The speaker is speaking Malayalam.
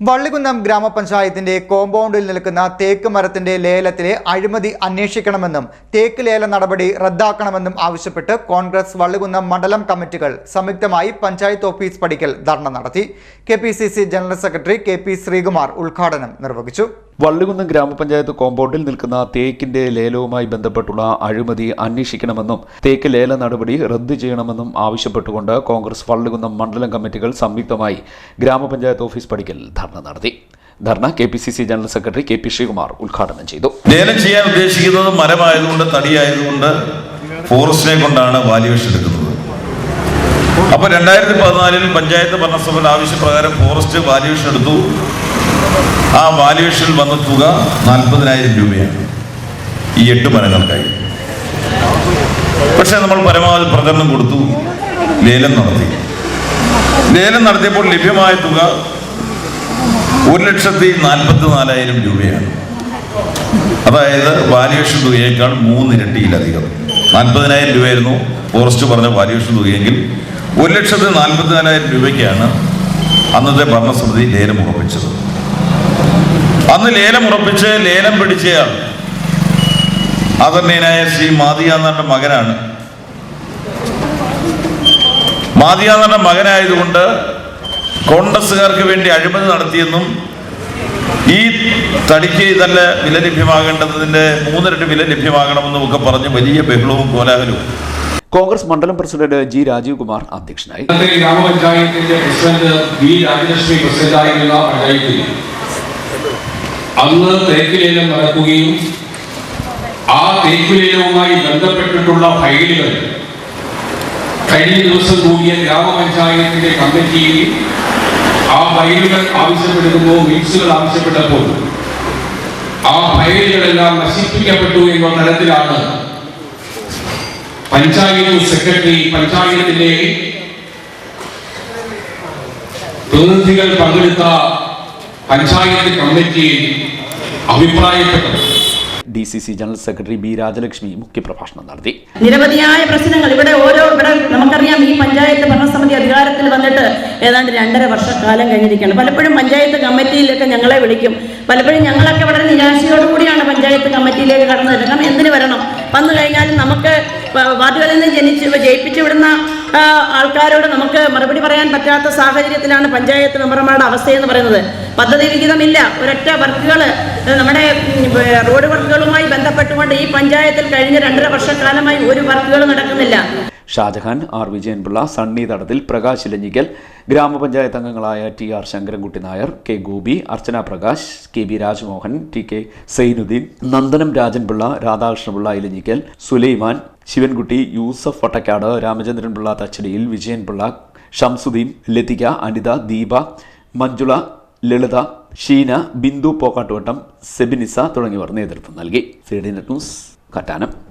വള്ളികുന്നം ഗ്രാമപഞ്ചായത്തിന്റെ കോമ്പൗണ്ടിൽ നിൽക്കുന്ന തേക്ക് മരത്തിന്റെ ലേലത്തിലെ അഴിമതി അന്വേഷിക്കണമെന്നും തേക്ക് ലേല നടപടി റദ്ദാക്കണമെന്നും ആവശ്യപ്പെട്ട് കോൺഗ്രസ് വള്ളികുന്നം മണ്ഡലം കമ്മിറ്റികൾ സംയുക്തമായി പഞ്ചായത്ത് ഓഫീസ് പടിക്കൽ ധർണ നടത്തി. K general secretary K Sreekumar ഉദ്ഘാടനം നിർവഹിച്ചു. വള്ളികുന്നം ഗ്രാമപഞ്ചായത്ത് കോമ്പൗണ്ടിൽ നിൽക്കുന്ന തേക്കിന്റെ ലേലവുമായി ബന്ധപ്പെട്ടുള്ള അഴിമതി അന്വേഷിക്കണമെന്നും തേക്ക് ലേല നടപടി റദ്ദു ചെയ്യണമെന്നും ആവശ്യപ്പെട്ടുകൊണ്ട് കോൺഗ്രസ് വള്ളികുന്നം മണ്ഡലം കമ്മിറ്റികൾ സംയുക്തമായി ഗ്രാമപഞ്ചായത്ത് ഓഫീസ് പടിക്കൽ ധർണ നടത്തി. ധർണ K P C C general secretary K P Sreekumar ഉദ്ഘാടനം ചെയ്തു. ലേലം ചെയ്യാൻ ഉദ്ദേശിക്കുന്നത് മരമായതുകൊണ്ട് തടിയായതുകൊണ്ട് ഫോറസ്റ്റിനെ കൊണ്ടാണ് വാല്യുവേഷൻ എടുക്കുന്നത്. അപ്പൊ രണ്ടായിരത്തി പതിനാലിൽ പഞ്ചായത്ത് ഭരണസഭയുടെ ആവശ്യപ്രകാരം ഫോറസ്റ്റ് വാല്യുവേഷൻ എടുത്തു. ആ വാല്യുവേഷനിൽ വന്ന തുക നാൽപ്പതിനായിരം രൂപയാണ്. ഈ എട്ട് മരങ്ങൾക്കായി പക്ഷെ നമ്മൾ പരമാവധി പ്രചരണം കൊടുത്തു. ലേലം നടത്തി. ലേലം നടത്തിയപ്പോൾ ലഭ്യമായ തുക ഒരു ലക്ഷത്തി നാൽപ്പത്തി നാലായിരം രൂപയാണ്. അതായത് വാല്യുവേഷൻ തുകയേക്കാൾ മൂന്നിരട്ടിയിലധികം നാൽപ്പതിനായിരം രൂപയായിരുന്നു ഫോറസ്റ്റ് പറഞ്ഞ വാല്യുവേഷൻ തുകയെങ്കിൽ ഒരു ലക്ഷത്തി നാൽപ്പത്തിനാലായിരം രൂപയ്ക്കാണ് അന്നത്തെ ഭരണസമിതി ലേലം ഉറപ്പിച്ചത്. അന്ന് ലേലം ഉറപ്പിച്ച് ലേലം പിടിച്ചയാൾ. ആദരണീയനായ ശ്രീ മാതിയാന്നാന്റെ മകനാണ്. മാതിയാന്നാന്റെ മകനായതുകൊണ്ട് കോൺഗ്രസ്സുകാർക്ക് വേണ്ടി അഴിമതി നടത്തിയെന്നും ഈ തടിക്ക് നല്ല വില ലഭ്യമാകേണ്ടതിന്റെ മൂന്നിരട്ടി വില ലഭ്യമാകണമെന്നും ഒക്കെ പറഞ്ഞ് വലിയ ബഹളവും കോലാഹലവും. കോൺഗ്രസ് മണ്ഡലം പ്രസിഡന്റ് ജി രാജീവ് കുമാർ അധ്യക്ഷനായി ഗ്രാമപഞ്ചായത്തിന്റെ പ്രസിഡന്റ് വി രാജലക്ഷ്മി പ്രസിഡന്റായിരുന്ന പഞ്ചായത്തിൽ അന്ന് തേക്കുലേലം നടക്കുകയും ആ തേക്കുലേലവുമായി ബന്ധപ്പെട്ടിട്ടുള്ള ഫയലുകൾ കഴിഞ്ഞ ദിവസം കൂടിയ ഗ്രാമപഞ്ചായത്തിന്റെ കമ്മിറ്റിയിൽ ആ ഫയലുകൾ ആവശ്യപ്പെടുമ്പോൾ മിക്സുകൾ ആവശ്യപ്പെട്ടപ്പോൾ ആ ഫയലുകളെല്ലാം നശിപ്പിക്കപ്പെട്ടു എന്ന തരത്തിലാണ് പഞ്ചായത്ത് സെക്രട്ടറി പഞ്ചായത്തിന്റെ പ്രതിനിധികൾ പങ്കെടുത്ത പഞ്ചായത്ത് കമ്മിറ്റി അഭിപ്രായപ്പെട്ടത്. D C C general secretary B Rajalakshmi മുഖ്യപ്രഭാഷണം നടത്തി. നിരവധിയായ പ്രശ്നങ്ങൾ. ഇവിടെ ഓരോ ഇവിടെ നമുക്കറിയാം ഈ പഞ്ചായത്ത് ഭരണസമിതി അധികാരത്തിൽ വന്നിട്ട് ഏതാണ്ട് രണ്ടര വർഷക്കാലം കഴിഞ്ഞിരിക്കുകയാണ്. പലപ്പോഴും പഞ്ചായത്ത് കമ്മിറ്റിയിലൊക്കെ ഞങ്ങളെ വിളിക്കും. പലപ്പോഴും ഞങ്ങളൊക്കെ വളരെ നിരാശയോടുകൂടിയാണ് പഞ്ചായത്ത് കമ്മിറ്റിയിലേക്ക് കടന്നു വരുന്നത് കാരണം എന്തിന് വരണം? വന്നു കഴിഞ്ഞാലും നമുക്ക് വാർഡുകളിൽ നിന്ന് ജനിച്ച് ജയിപ്പിച്ചു വിടുന്ന ആൾക്കാരോട് നമുക്ക് മറുപടി പറയാൻ പറ്റാത്ത സാഹചര്യത്തിലാണ് പഞ്ചായത്ത് മെമ്പർമാരുടെ അവസ്ഥയെന്ന് പറയുന്നത്. പദ്ധതി വിഹിതമില്ല ഒരൊറ്റ വർക്കുകൾ നമ്മുടെ റോഡ് വർക്കുകളുമായി ബന്ധപ്പെട്ടുകൊണ്ട് ഈ പഞ്ചായത്തിൽ കഴിഞ്ഞ രണ്ടര വർഷക്കാലമായി ഒരു വർക്കുകൾ നടക്കുന്നില്ല. ഷാജഹാൻ ആർ വിജയൻപിള്ള സണ്ണി തടത്തിൽ പ്രകാശ് ഇലഞ്ഞിക്കൽ ഗ്രാമപഞ്ചായത്ത് അംഗങ്ങളായ T R Sankarankutty Nair K Gopi Archana Prakash K B Rajmohan T K Sainuddin Nandanam Rajanpillai Radhakrishnapillai Elanjikkal Sulaiman Sivankutty Yusuf Vattakkad Ramachandranpillai Thachadiyil Vijayanpillai Shamsuddin Lathika Anitha Deepa Manjula Lalitha Sheena Bindu Pokkattuvattam Sebinisa തുടങ്ങിയവർ നേതൃത്വം നൽകി. C D news Kattanam.